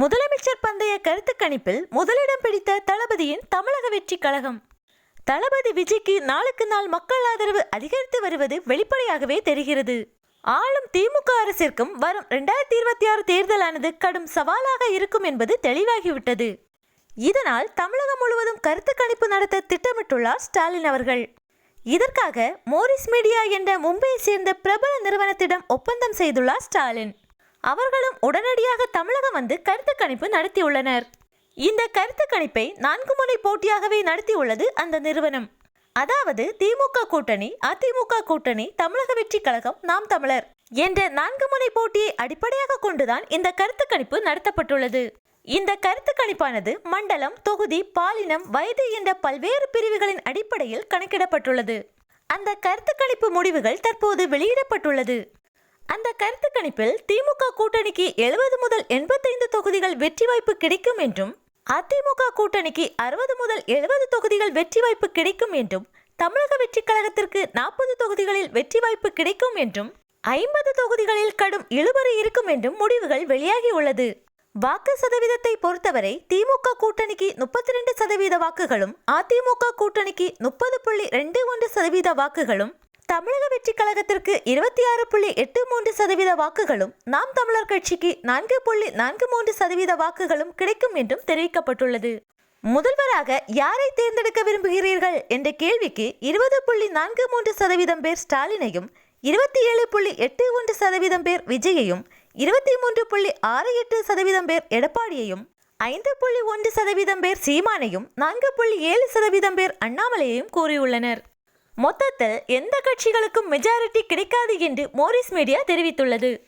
முதலமைச்சர் பந்தய கருத்து கணிப்பில் முதலிடம் பிடித்த தளபதியின் தமிழக வெற்றி கழகம். தளபதி விஜய்க்கு நாளுக்கு நாள் மக்கள் ஆதரவு அதிகரித்து வருவது வெளிப்படையாகவே தெரிகிறது. ஆளும் திமுக அரசிற்கும் வரும் இரண்டாயிரத்தி இருபத்தி ஆறு தேர்தலானது கடும் சவாலாக இருக்கும் என்பது தெளிவாகிவிட்டது. இதனால் தமிழகம் முழுவதும் கருத்து கணிப்பு நடத்த திட்டமிட்டுள்ளார் ஸ்டாலின் அவர்கள். இதற்காக மோரிஸ் மீடியா என்ற மும்பையை சேர்ந்த பிரபல நிறுவனத்திடம் ஒப்பந்தம் செய்துள்ளார் ஸ்டாலின். அவர்களும் உடனடியாக தமிழகம் வந்து கருத்து கணிப்பு நடத்தியுள்ளனர். இந்த கருத்து கணிப்பை நான்கு முனை போட்டியாகவே நடத்தியுள்ளது அந்த நிறுவனம். அதாவது திமுக கூட்டணி அதிமுக கூட்டணி தமிழக வெற்றி கழகம் நாம் தமிழர் என்ற நான்கு முனை போட்டியை அடிப்படையாக கொண்டுதான் இந்த கருத்து கணிப்பு நடத்தப்பட்டுள்ளது. இந்த கருத்து கணிப்பானது மண்டலம் தொகுதி பாலினம் வயது என்ற பல்வேறு பிரிவுகளின் அடிப்படையில் கணக்கிடப்பட்டுள்ளது. அந்த கருத்து கணிப்பு முடிவுகள் தற்போது வெளியிடப்பட்டுள்ளது. அந்த கருத்து கணிப்பில் திமுக கூட்டணிக்கு எழுபது முதல் எண்பத்தைந்து தொகுதிகள் வெற்றி வாய்ப்பு கிடைக்கும் என்றும் அதிமுக கூட்டணிக்கு அறுபது முதல் எழுபது தொகுதிகள் வெற்றி வாய்ப்பு கிடைக்கும் என்றும் தமிழக வெற்றி கழகத்திற்கு நாற்பது தொகுதிகளில் வெற்றி வாய்ப்பு கிடைக்கும் என்றும் ஐம்பது தொகுதிகளில் கடும் இழுபறி இருக்கும் என்றும் முடிவுகள் வெளியாகியுள்ளது வாக்கு சதவீதத்தை பொறுத்தவரை திமுக கூட்டணிக்கு முப்பத்தி ரெண்டு சதவீத வாக்குகளும் அதிமுக கூட்டணிக்கு முப்பது புள்ளி ரெண்டு ஒன்று சதவீத வாக்குகளும் தமிழக வெற்றி கழகத்திற்கு இருபத்தி ஆறு புள்ளி எட்டு மூன்று சதவீத வாக்குகளும் நாம் தமிழர் கட்சிக்கு நான்கு புள்ளி நான்கு மூன்று சதவீத வாக்குகளும் கிடைக்கும் என்றும் தெரிவிக்கப்பட்டுள்ளது. முதல்வராக யாரை தேர்ந்தெடுக்க விரும்புகிறீர்கள் என்ற கேள்விக்கு இருபது புள்ளி நான்கு மூன்று சதவீதம் பேர் ஸ்டாலினையும் இருபத்தி ஏழு புள்ளி எட்டு ஒன்று சதவீதம் பேர் விஜயையும் இருபத்தி மூன்று புள்ளி ஆறு எட்டு சதவீதம் பேர் எடப்பாடியையும் ஐந்து புள்ளி ஒன்று சதவீதம் பேர் சீமானையும் நான்கு புள்ளி ஏழு சதவீதம் பேர் அண்ணாமலையையும் கூறியுள்ளனர். மொத்தத்தில் எந்த கட்சிகளுக்கும் மெஜாரிட்டி கிடைக்காது என்று மோரிஸ் மீடியா தெரிவித்துள்ளது.